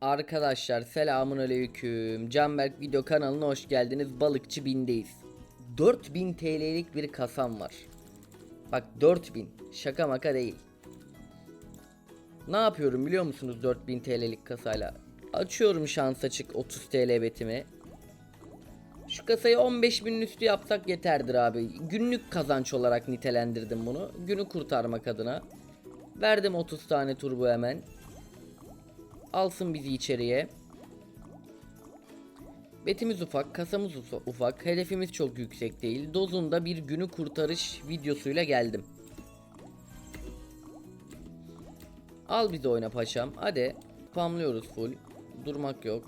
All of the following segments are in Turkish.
Arkadaşlar selamun aleyküm. Canberk video kanalına hoş geldiniz. Balıkçı bindeyiz. 4000 TL'lik bir kasam var. Bak 4000. Şaka maka değil. Ne yapıyorum biliyor musunuz 4000 TL'lik kasayla? Açıyorum şans açık 30 TL betimi. Şu kasayı 15 binin üstü yapsak yeterdir abi. Günlük kazanç olarak nitelendirdim bunu. Günü kurtarmak adına. Verdim 30 tane turbo hemen. Alsın bizi içeriye. Betimiz ufak, kasamız ufa- ufak, hedefimiz çok yüksek değil. Dozunda bir günü kurtarış videosuyla geldim. Al bizi oyna paşam. Hadi. Spamlıyoruz full. Durmak yok.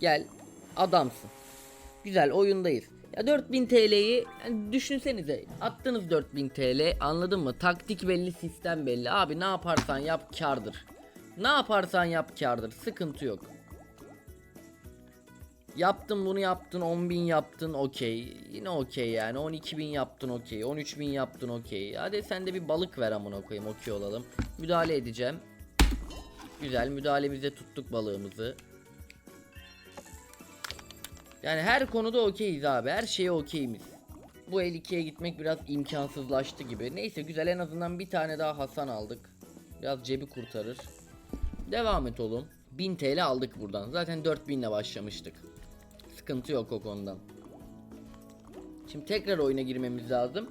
Gel. Adamsın. Güzel oyundayız. Ya 4000 TL'yi yani düşünsenize attınız 4000 TL anladın mı? Taktik belli sistem belli. Abi ne yaparsan yap kardır. Ne yaparsan yap kardır. Sıkıntı yok. Yaptın bunu yaptın 10.000 yaptın okey. Yine okey yani 12.000 yaptın okey. 13.000 yaptın okey. Hadi sen de bir balık ver amına koyayım okey olalım. Müdahale edeceğim. Güzel müdahalemize tuttuk balığımızı. Yani her konuda okeyiz abi. Her şeye okeyimiz. Bu el 2'ye gitmek biraz imkansızlaştı gibi. Neyse güzel en azından bir tane daha Hasan aldık. Biraz cebi kurtarır. Devam et oğlum. 1000 TL aldık buradan. Zaten 4000 ile başlamıştık. Sıkıntı yok o konudan. Şimdi tekrar oyuna girmemiz lazım.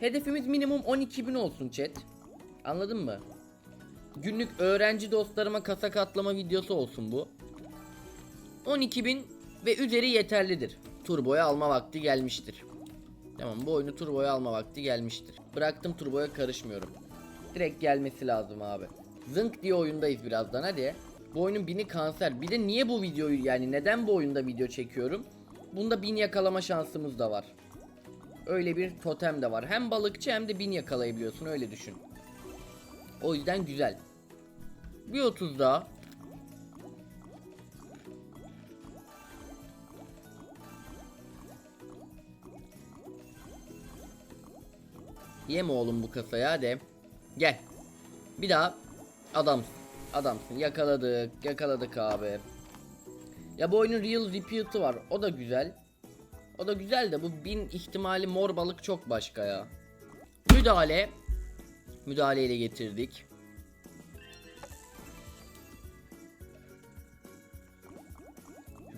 Hedefimiz minimum 12.000 olsun chat. Anladın mı? Günlük öğrenci dostlarıma kasa katlama videosu olsun bu. 12.000 ve üzeri yeterlidir. Turboya alma vakti gelmiştir. Tamam bu oyunu turboya alma vakti gelmiştir. Bıraktım turboya karışmıyorum. Direkt gelmesi lazım abi. Zınk diye oyundayız birazdan hadi. Bu oyunun bini kanser. Bir de niye bu videoyu yani neden bu oyunda video çekiyorum? Bunda bin yakalama şansımız da var. Öyle bir totem de var. Hem balıkçı hem de bin yakalayabiliyorsun öyle düşün. O yüzden güzel. Bir 30 daha. Yeme oğlum bu kasaya hadi. Gel. Bir daha. Adamsın. Adamsın. Yakaladık. Yakaladık abi. Ya bu oyunun real repeat'ı var. O da güzel. O da güzel de bu bin ihtimali mor balık çok başka ya. Müdahale. Müdahaleyle getirdik.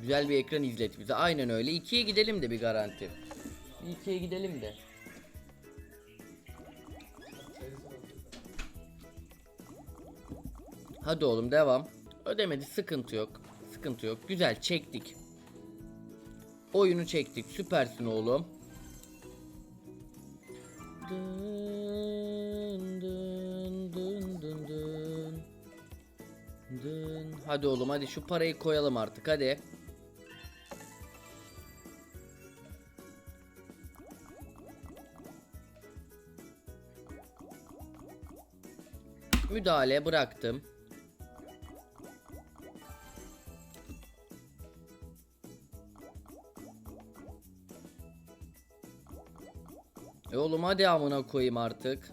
Güzel bir ekran izlet bize. Aynen öyle. 2'ye gidelim de bir garanti. 2'ye gidelim de. Hadi oğlum devam. Ödemedi sıkıntı yok. Sıkıntı yok. Güzel çektik. Oyunu çektik. Süpersin oğlum. Dın dın dın dın dın. Dın. Hadi oğlum hadi şu parayı koyalım artık hadi. Müdahale bıraktım. Oğlum hadi amına koyayım artık.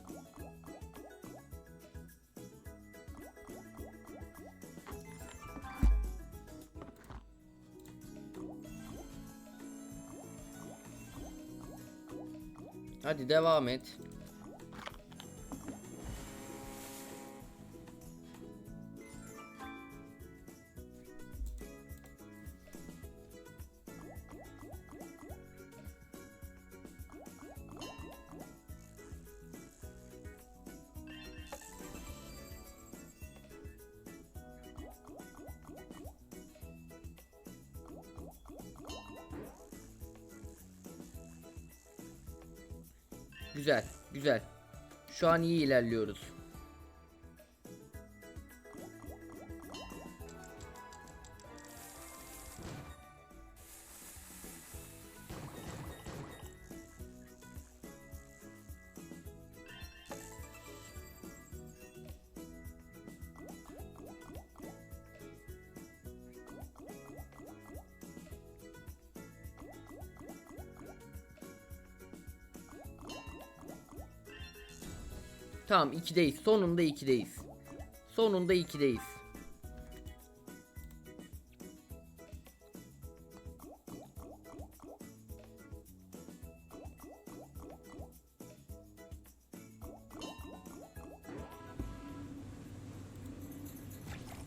Hadi devam et. Güzel, güzel. Şu an iyi ilerliyoruz. Tamam 2'deyiz. Sonunda 2'deyiz. Sonunda 2'deyiz.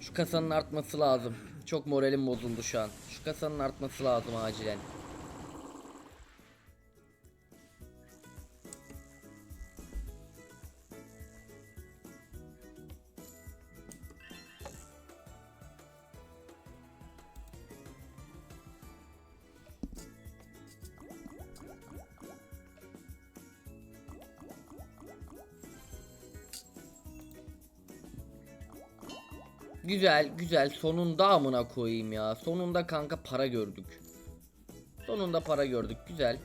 Şu kasanın artması lazım. Çok moralim bozuldu şu an. Şu kasanın artması lazım acilen. Güzel güzel sonunda amına koyayım ya. Sonunda kanka para gördük. Sonunda para gördük güzel.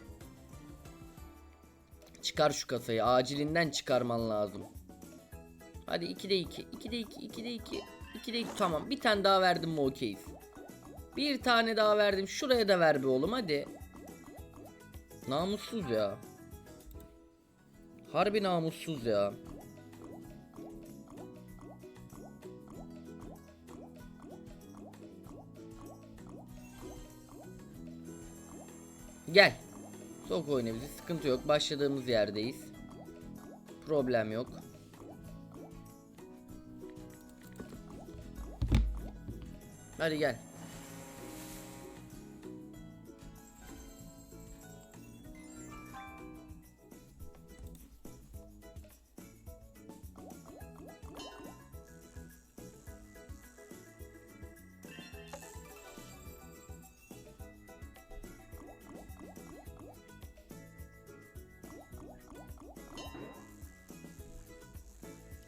Çıkar şu kasayı acilinden çıkarman lazım. Hadi 2'de 2 2'de 2 2'de 2 2'de 2 tamam bir tane daha verdim mi okeyiz. Bir tane daha verdim şuraya da ver be oğlum hadi. Namussuz ya. Harbi namussuz ya. Gel. Sok oyna bizi. Sıkıntı yok. Başladığımız yerdeyiz. Problem yok. Hadi gel.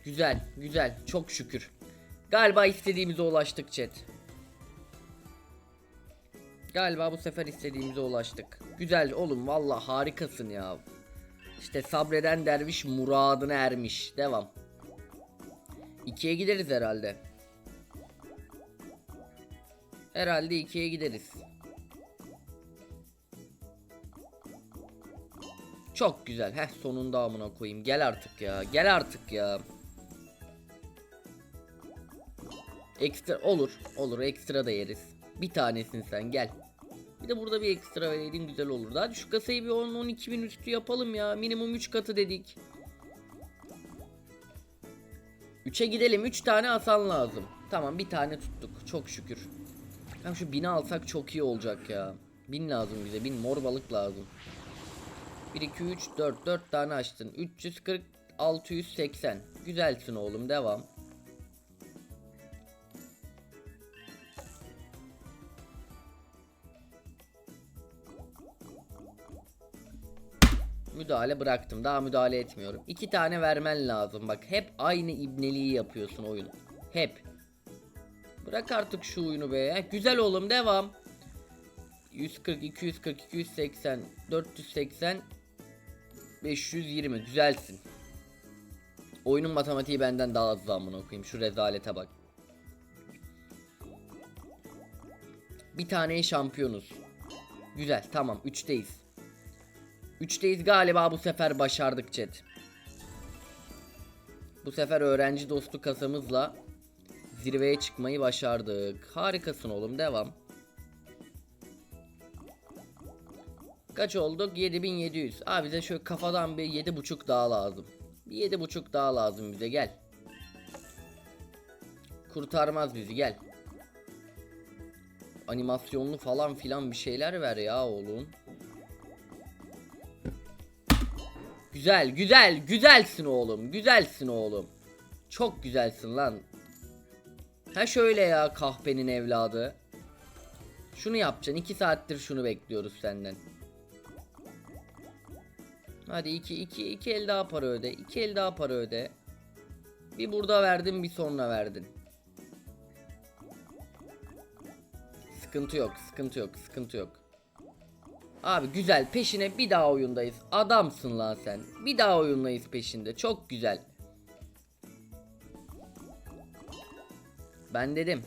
Güzel, güzel. Çok şükür. Galiba istediğimize ulaştık chat. Galiba bu sefer istediğimize ulaştık. Güzel oğlum valla harikasın ya. İşte sabreden derviş muradına ermiş. Devam. İkiye gideriz herhalde. Herhalde ikiye gideriz. Çok güzel. Heh sonunda amına koyayım. Gel artık ya. Gel artık ya. Ekstra olur. Olur ekstra da yeriz. Bir tanesin sen gel. Bir de burada bir ekstra vereydin güzel olurdu. Hadi şu kasayı bir 10-12 bin üstü yapalım ya. Minimum 3 katı dedik. 3'e gidelim. 3 tane Hasan lazım. Tamam bir tane tuttuk. Çok şükür. Hem şu bini alsak çok iyi olacak ya. Bin lazım bize. Bin mor balık lazım. 1 2 3 4 4 tane açtın. 340 680. Güzelsin oğlum devam. Müdahale bıraktım. Daha müdahale etmiyorum. İki tane vermen lazım. Bak hep aynı ibneliği yapıyorsun oyun. Hep. Bırak artık şu oyunu be. Güzel oğlum devam. 140, 240, 280, 480, 520. Güzelsin. Oyunun matematiği benden daha hızlı amına koyayım. Şu rezalete bak. Bir tane şampiyonuz. Güzel tamam 3'teyiz. 3'teyiz galiba bu sefer başardık chat. Bu sefer öğrenci dostu kasamızla zirveye çıkmayı başardık. Harikasın oğlum devam. Kaç olduk? 7700. Abi bize şöyle kafadan bir 7.5 daha lazım. Bir 7.5 daha lazım bize gel. Kurtarmaz bizi gel. Animasyonlu falan filan bir şeyler ver ya oğlum. Güzel güzel güzelsin oğlum güzelsin oğlum. Çok güzelsin lan. Ha şöyle ya kahpenin evladı. Şunu yapacaksın 2 saattir şunu bekliyoruz senden. Hadi 2 2 2 el daha para öde. 2 el daha para öde. Bir burada verdin bir sonra verdin. Sıkıntı yok, sıkıntı yok, sıkıntı yok. Abi güzel peşine bir daha oyundayız. Adamsın lan sen. Bir daha oyundayız peşinde. Çok güzel. Ben dedim.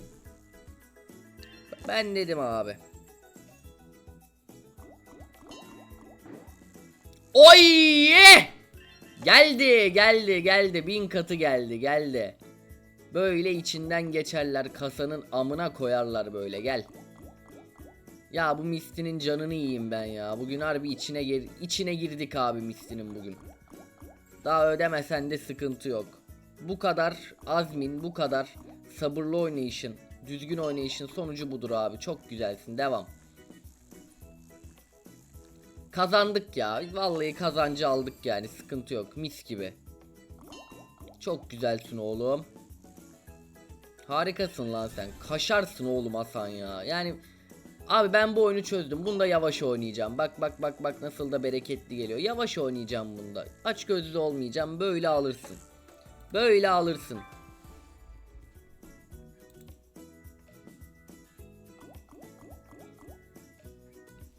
Ben dedim abi. Oy! Geldi, geldi, geldi. Bin katı geldi, geldi. Böyle içinden geçerler kasanın amına koyarlar böyle gel. Ya bu Misty'nin canını yiyeyim ben ya. Bugün harbi içine gir içine girdik abi Misty'nin bugün. Daha ödemesen de sıkıntı yok. Bu kadar azmin, bu kadar sabırlı oynayışın, düzgün oynayışın sonucu budur abi. Çok güzelsin. Devam. Kazandık ya. Vallahi kazancı aldık yani. Sıkıntı yok. Mis gibi. Çok güzelsin oğlum. Harikasın lan sen. Kaşarsın oğlum Hasan ya. Yani abi ben bu oyunu çözdüm. Bunda yavaş oynayacağım. Bak bak bak bak nasıl da bereketli geliyor. Yavaş oynayacağım bunda. Aç gözlü olmayacağım. Böyle alırsın. Böyle alırsın.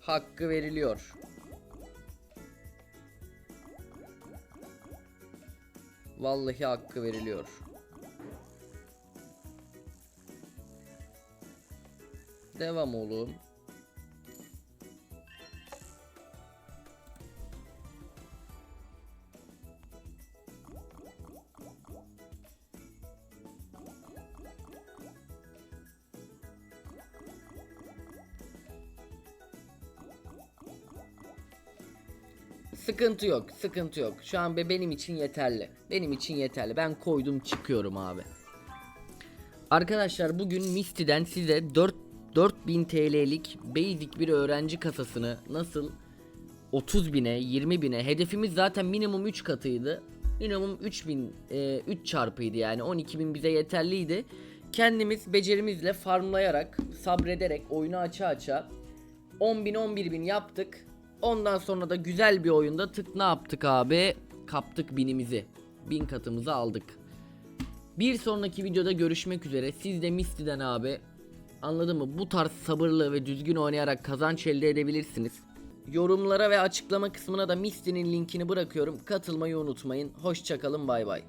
Hakkı veriliyor. Vallahi hakkı veriliyor. Devam oğlum. Sıkıntı yok, sıkıntı yok. Şu an be benim için yeterli. Benim için yeterli. Ben koydum çıkıyorum abi. Arkadaşlar bugün Misty'den size 4 4000 TL'lik basic bir öğrenci kasasını nasıl 30 bine 20 bine hedefimiz zaten minimum 3 katıydı. Minimum 3000 e, 3 çarpıydı yani 12.000 bize yeterliydi. Kendimiz becerimizle farmlayarak sabrederek oyunu aça aça 10 bin 11 bin yaptık. Ondan sonra da güzel bir oyunda tık ne yaptık abi? Kaptık binimizi. Bin katımızı aldık. Bir sonraki videoda görüşmek üzere. Siz de Misty'den abi anladın mı? Bu tarz sabırlı ve düzgün oynayarak kazanç elde edebilirsiniz. Yorumlara ve açıklama kısmına da Misty'nin linkini bırakıyorum. Katılmayı unutmayın. Hoşçakalın bay bay.